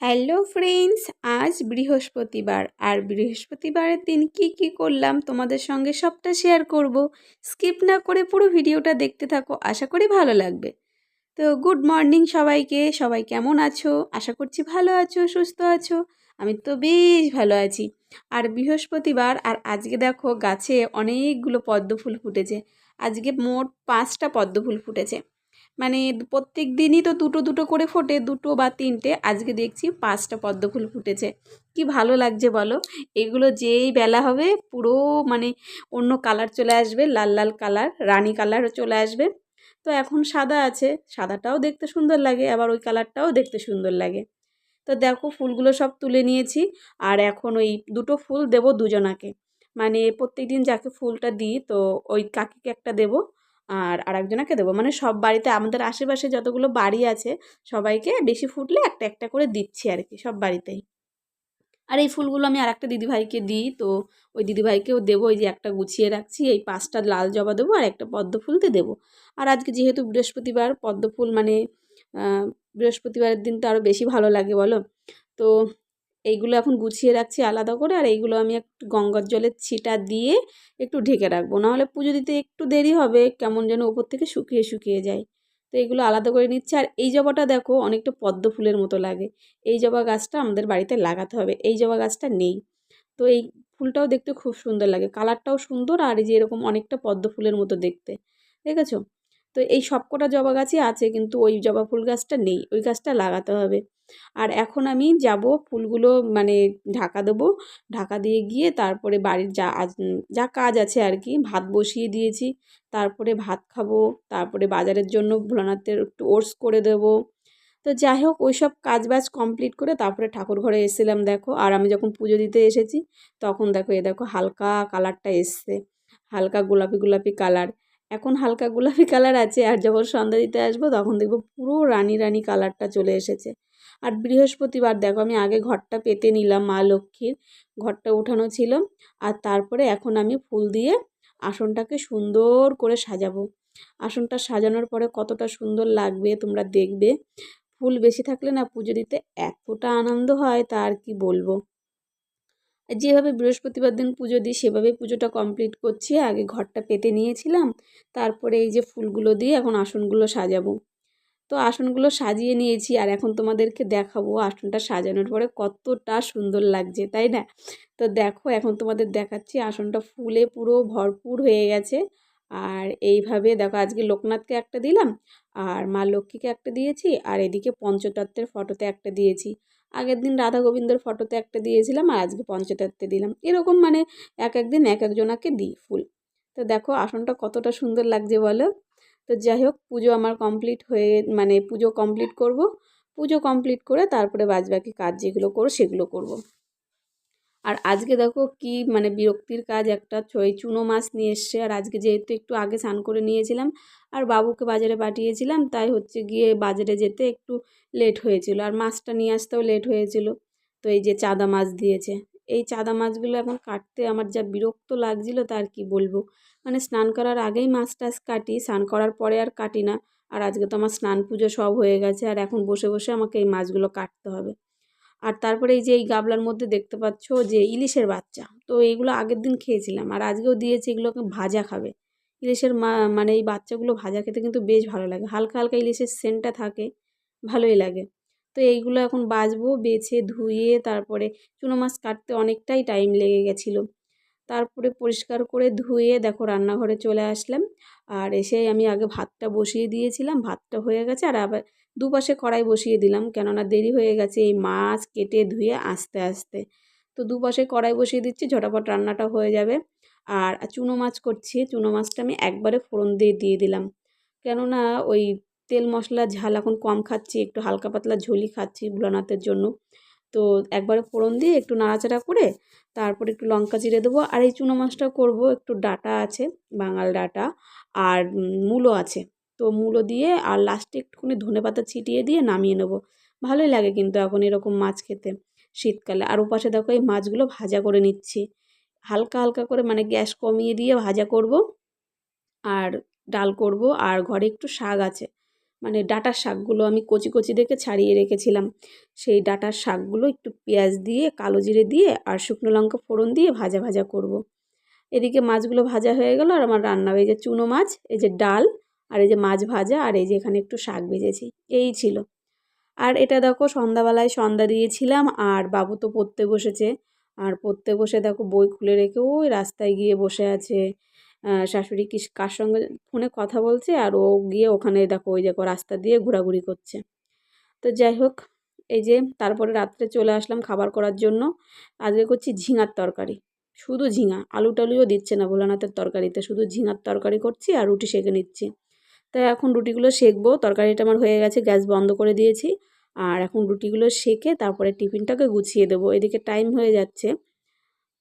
Hello friends, আজ বৃহস্পতিবার। আর বৃহস্পতিবারের দিন কি কি করলাম তোমাদের সঙ্গে সবটা শেয়ার করব। স্কিপ না করে পুরো ভিডিওটা দেখতে থাকো, আশা করি ভালো লাগবে। তো গুড মর্নিং সবাইকে, সবাই কেমন আছো? আশা করছি ভালো আছো, সুস্থ আছো? আমি তো বেশ ভালো আছি। আর বৃহস্পতিবার, আর আজকে দেখো গাছে অনেকগুলো পদ্ম ফুল ফুটেছে। আজকে মোট পাঁচটা পদ্ম ফুল ফুটেছে। মানে প্রত্যেক দিনই তো দুটো দুটো করে ফোটে, দুটো বা তিনটে। আজকে দেখছি পাঁচটা পদ্ম ফুল ফুটেছে। কি ভালো লাগছে বলো? এগুলো যেই বেলা হবে পুরো মানে অন্য কালার চলে আসবে, লাল লাল কালার, রানী কালার চলে আসবে। তো এখন সাদা আছে, সাদাটাও দেখতে সুন্দর লাগে, আবার ওই কালারটাও দেখতে সুন্দর লাগে। তো দেখো ফুলগুলো সব তুলে নিয়েছি, আর এখন ওই দুটো ফুল দেব দুজনাকে। মানে প্রত্যেক দিন যাকে ফুলটা দিই তো ওই কাকিকে একটা দেবো। আর আরেকজনাকে দেবো। মানে সব বাড়িতে আমাদের আশেপাশে যতগুলো বাড়ি আছে, সবাইকে বেশি ফুটলে একটা একটা করে দিচ্ছি আর কি, সব বাড়িতেই। আর এই ফুলগুলো আমি আর একটা দিদিভাইকে দিই, তো ওই দিদিভাইকেও দেবো, ওই যে একটা গুছিয়ে রাখছি, এই পাঁচটা লাল জবা দেবো আর একটা পদ্ম ফুলতে দেবো। আর আজকে যেহেতু বৃহস্পতিবার, পদ্ম ফুল মানে বৃহস্পতিবারের দিন তো আরও বেশি ভালো লাগে, বলো? তো এইগুলো এখন গুছিয়ে রাখছি আলাদা করে, আর এইগুলো আমি একটু গঙ্গার জলের ছিটা দিয়ে একটু ঢেকে রাখব। নাহলে পুজো দিতে একটু দেরি হবে, কেমন যেন ওপর থেকে শুকিয়ে শুকিয়ে যায়। তো এগুলো আলাদা করে নিচ্ছে। আর এই জবাটা দেখো, অনেকটা পদ্ম ফুলের মতো লাগে। এই জবা গাছটা আমাদের বাড়িতে লাগাতে হবে। এই জবা গাছটা নেই। তো এই ফুলটাও দেখতে খুব সুন্দর লাগে। কালারটাও সুন্দর, আর এই যে এরকম অনেকটা পদ্ম ফুলের মতো দেখতে। দেখেছ? তো এই সবকটা জবা গাছই আছে কিন্তু ওই জবা ফুল গাছটা নেই, ওই গাছটা লাগাতে হবে। আর এখন আমি যাব ফুলগুলো মানে ঢাকা দেবো, ঢাকা দিয়ে গিয়ে তারপরে বাড়ির যা যা কাজ আছে আর কি, ভাত বসিয়ে দিয়েছি, তারপরে ভাত খাব, তারপরে বাজারের জন্য ভোলানাথের একটু ওটস করে দেবো। তো যাই হোক, ওই সব কাজ বাজ কমপ্লিট করে তারপরে ঠাকুর ঘরে এসেছিলাম দেখো, আর আমি যখন পুজো দিতে এসেছি, তখন দেখো এ দেখো হালকা কালারটা এসছে, হালকা গোলাপি গোলাপি কালার। এখন হালকা গোলাপি কালার আছে, আর যখন সন্ধ্যা দিতে আসব তখন দেখব পুরো রানি রানি কালারটা চলে এসেছে। আর বৃহস্পতিবার দেখো আমি আগে ঘরটা পেতে নিলাম মা লক্ষ্মীর, ঘরটা উঠানো ছিল। আর তারপরে এখন আমি ফুল দিয়ে আসনটাকে সুন্দর করে সাজাবো। আসনটা সাজানোর পরে কতটা সুন্দর লাগবে তোমরা দেখবে। ফুল বেশি থাকলে না পুজো দিতে এতটা আনন্দ হয়, তা আর কি বলব। যেভাবে বৃহস্পতিবার দিন পুজো দিই, সেভাবেই পুজোটা কমপ্লিট করছি। আগে ঘরটা পেতে নিয়েছিলাম, তারপরে এই যে ফুলগুলো দিয়ে এখন আসনগুলো সাজাবো। তো আসনগুলো সাজিয়ে নিয়েছি, আর এখন তোমাদেরকে দেখাবো আসনটা সাজানোর পরে কতটা সুন্দর লাগছে, তাই না? তো দেখো, এখন তোমাদের দেখাচ্ছি আসনটা ফুলে পুরো ভরপুর হয়ে গেছে। আর এইভাবে দেখো, আজকে লোকনাথকে একটা দিলাম, আর মা লক্ষ্মীকে একটা দিয়েছি, আর এদিকে পঞ্চতত্ত্বের ফটোতে একটা দিয়েছি। আগের দিন রাধা গোবিন্দর ফটোতে একটা দিয়েছিলাম আর আজকে পঞ্চতত্ত্বে দিলাম। এরকম মানে এক একদিন এক একজনাকে দিই ফুল। তো দেখো আসনটা কতটা সুন্দর লাগছে বলো? তো যাই হোক, পুজো আমার কমপ্লিট হয়ে মানে পুজো কমপ্লিট করব। পুজো কমপ্লিট করে তারপরে বাজবাকি কাজ যেগুলো করো সেগুলো করব। আর আজকে দেখো কি মানে বিরক্তির কাজ, একটা ছয় চুনো মাছ নিয়ে এসছে। আর আজকে যেহেতু একটু আগে স্নান করে নিয়েছিলাম, আর বাবুকে বাজারে পাঠিয়েছিলাম, তাই হচ্ছে গিয়ে বাজারে যেতে একটু লেট হয়েছিল। আর মাছটা নিয়ে আসতেও লেট হয়েছিল। তো এই যে চাদা মাছ দিয়েছে। এই চাদা মাছগুলো এখন কাটতে আমার যা বিরক্ত লাগছিল তার কি বলব। মানে স্নান করার আগেই মাছ টাছ কাটি, স্নান করার পরে আর কাটি না। আর আজকে তো আমার স্নান পুজো সব হয়ে গেছে। আর এখন বসে বসে আমাকে এই মাছগুলো কাটতে হবে। আর তারপরে এই যে এই গাবলার মধ্যে দেখতে পাচ্ছ যে ইলিশের বাচ্চা। তো এইগুলো আগের দিন খেয়েছিলাম আর আজকেও দিয়েছি এগুলোকে ভাজা খাবে। ইলিশের মানে এই বাচ্চাগুলো ভাজা খেতে কিন্তু বেশ ভালো লাগে। হালকা হালকা ইলিশের সেন্টটা থাকে, ভালোই লাগে। তো এইগুলো এখন বাজবো, বেছে, ধুয়ে, তারপরে চুনো মাছ কাটতে অনেকটাই টাইম লেগে গেছিল। তারপরে পরিষ্কার করে ধুয়ে দেখো রান্নাঘরে চলে আসলাম। আর এসে আমি আগে ভাতটা বসিয়ে দিয়েছিলাম, ভাতটা হয়ে গেছে আর আবার দুপাশে কড়াই বসিয়ে দিলাম কেননা দেরি হয়ে গেছে এই মাছ কেটে ধুয়ে আস্তে আস্তে। তো দুপাশে কড়াই বসিয়ে দিচ্ছি, ঝটাপট রান্নাটা হয়ে যাবে। আর চুনো মাছ করছি, চুনো মাছটা আমি একবারে ফোড়ন দিয়ে দিয়ে দিলাম। কেননা ওই তেল মশলা ঝাল এখন কম খাচ্ছি, একটু হালকা পাতলা ঝোলই খাচ্ছি ভোলানাথের জন্য। তো একবারে ফোড়ন দিয়ে একটু নাড়াচাড়া করে তারপরে একটু লঙ্কা চিড়ে দেবো। আর এই চুনো মাছটা করব, একটু ডাটা আছে, বাঙাল ডাটা, আর মূলো আছে। তো মূলো দিয়ে আর লাস্টে একটুখানি ধনে পাতা ছিটিয়ে দিয়ে নামিয়ে নেব। ভালোই লাগে কিন্তু এখন এরকম মাছ খেতে। শীতকালে আর ওপাশে দেখো এই মাছগুলো ভাজা করে নিচ্ছি। হালকা হালকা করে মানে গ্যাস কমিয়ে দিয়ে ভাজা করব, আর ডাল করব, আর ঘরে একটু শাক আছে। মানে ডাঁটার শাকগুলো আমি কচি কচি দেখে ছাড়িয়ে রেখেছিলাম। সেই ডাঁটার শাকগুলো একটু পেঁয়াজ দিয়ে, কালো জিরে দিয়ে আর শুকনো লঙ্কা ফোড়ন দিয়ে ভাজা ভাজা করব। এদিকে মাছগুলো ভাজা হয়ে গেল আর আমার রান্না এই যে চুনো মাছ, এই যে ডাল আর এই যে মাছ ভাজা আর এই যে এখানে একটু শাক ভেজেছি, এই ছিল। আর এটা দেখো সন্ধ্যাবেলায় সন্ধ্যা দিয়েছিলাম আর বাবু তো পড়তে বসেছে। আর পড়তে বসে দেখো বই খুলে রেখে ওই রাস্তায় গিয়ে বসে আছে। শাশুড়ি কার সঙ্গে ফোনে কথা বলছে আর ও গিয়ে ওখানে দেখো ওই দেখো রাস্তা দিয়ে ঘোরাঘুরি করছে। তো যাই হোক, এই যে তারপরে রাত্রে চলে আসলাম খাবার করার জন্য। আজকে করছি ঝিঙার তরকারি। শুধু ঝিঙা, আলু টালুও দিচ্ছে না ভোলানাথের তরকারিতে। শুধু ঝিঙার তরকারি করছি আর রুটি সেঁকে নিচ্ছি। তাই এখন রুটিগুলো সেঁকবো। তরকারিটা আমার হয়ে গেছে, গ্যাস বন্ধ করে দিয়েছি। আর এখন রুটিগুলো সেঁকে তারপরে টিফিনটাকে গুছিয়ে দেবো। এদিকে টাইম হয়ে যাচ্ছে।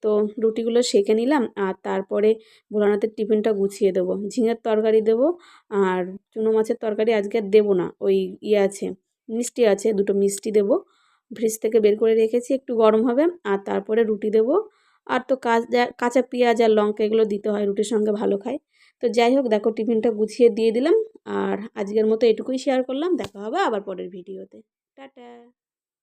তো রুটিগুলো সেঁকে নিলাম আর তারপরে ভোলানাথের টিফিনটা গুছিয়ে দেবো। ঝিঙের তরকারি দেবো আর চুনো মাছের তরকারি আজকে আর দেবো না, ওই ইয়ে আছে, মিষ্টি আছে, দুটো মিষ্টি দেবো। ফ্রিজ থেকে বের করে রেখেছি, একটু গরম হবে আর তারপরে রুটি দেবো। আর তো কাঁচা কাঁচা পেঁয়াজ আর লঙ্কা এগুলো দিতে হয়, রুটির সঙ্গে ভালো খায়। তো যাই হোক, দেখো টিফিনটা গুছিয়ে দিয়ে দিলাম আর আজকের মতো এটুকুই শেয়ার করলাম, দেখা হবে আবার পরের ভিডিওতে। টাটা।